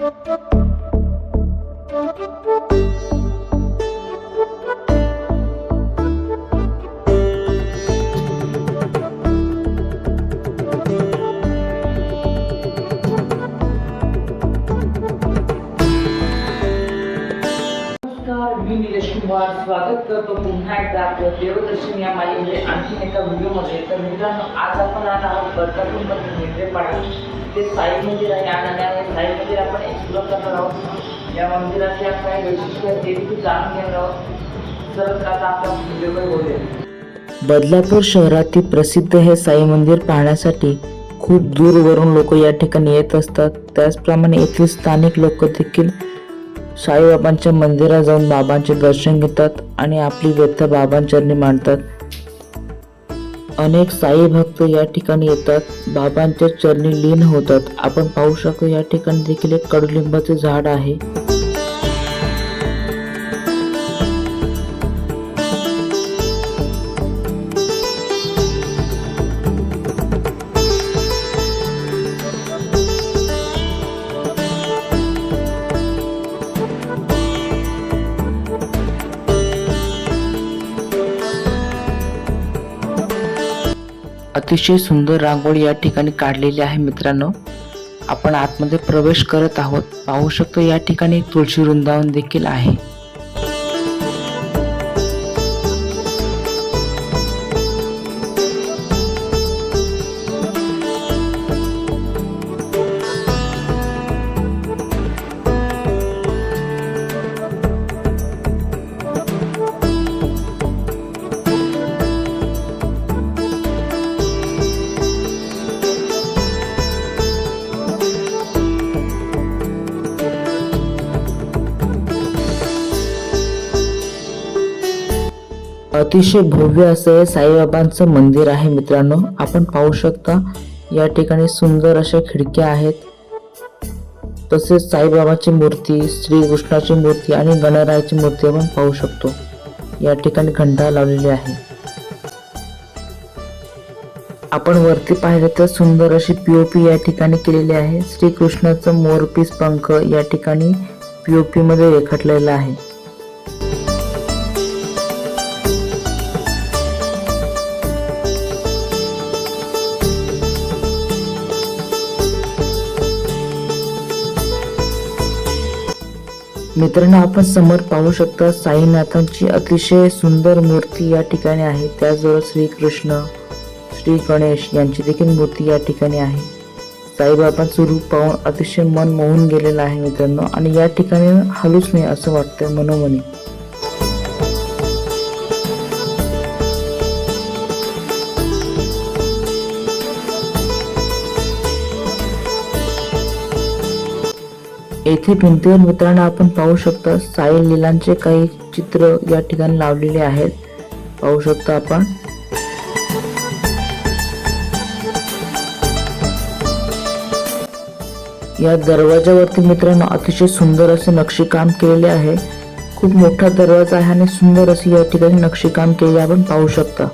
नमस्कार निलेश स्वागत करतो पुन्हा एकदा आपलं देवदर्शन या मालिकेमध्ये. आणखीन एका व्हिडिओमध्ये. तर मित्रांनो आज आपण आलो आहोत बदलापूरमध्ये पाडा. ते साई मंदिर आहे आणि साई मंदिर आपण एक्सप्लोर करणार आहोत. या मंदिराच्या काही वैशिष्ट्य आहेत ते देखील जाणून घेणार आहोत. तर आता आपण व्हिडिओकडे बोलूया बदलापूर शहरातील प्रसिद्ध हे साई मंदिर पाहण्यासाठी खूप दूरवरून लोक या ठिकाणी येत असतात. त्याचप्रमाणे येथील स्थानिक लोक देखील साईबाबांच्या मंदिरात जाऊन बाबांचे दर्शन घेतात आणि आपली व्यथा बाबांचरणी मांडतात. अनेक साई भक्त या ठिकाणी येतात. बाबांच्या चरणी लीन होतात. आपण पाहू शकतो या ठिकाणी देखील एक कडुलिंबाचे झाड आहे. अतिशय सुंदर रांगोळी या ठिकाणी काढलेली आहे मित्रांनो. आपण आतमध्ये प्रवेश करत आहोत. पाहू शकतो या ठिकाणी तुळशी वृंदावन देखील आहे. अतिशय भव्य असं हे साईबाबांचं मंदिर आहे मित्रांनो. आपण पाहू शकता या ठिकाणी सुंदर अशा खिडक्या आहेत. तसेच साईबाबाची मूर्ती श्रीकृष्णाची मूर्ती आणि गणरायाची मूर्ती आपण पाहू शकतो. या ठिकाणी घंटा लावलेली आहे. आपण वरती पाहिलं तर सुंदर अशी पीओपी या ठिकाणी केलेली आहे. श्रीकृष्णाचं मोरपीस पंख या ठिकाणी पीओपी मध्ये रेखाटलेलं आहे. मित्रांनो आपण समोर पाहू शकता साईनाथांची अतिशय सुंदर मूर्ती या ठिकाणी आहे. त्याचबरोबर श्रीकृष्ण श्री गणेश यांची देखील मूर्ती या ठिकाणी आहे. साईबाबांचं रूप पाहून अतिशय मन मोहून गेलेलं आहे मित्रांनो. आणि या ठिकाणी हलूच नाही असं वाटतं मनोमनी. येथे भिंतीवर मित्रांनो आपण पाहू शकता साई लिलांचे काही चित्र या ठिकाणी लावलेले आहेत. पाहू शकता आपण. या दरवाजावरती मित्रांनो अतिशय सुंदर असे नक्षीकाम केलेले आहे. खूप मोठा दरवाजा आहे आणि सुंदर असे या ठिकाणी नक्षीकाम केलेले आपण पाहू शकता.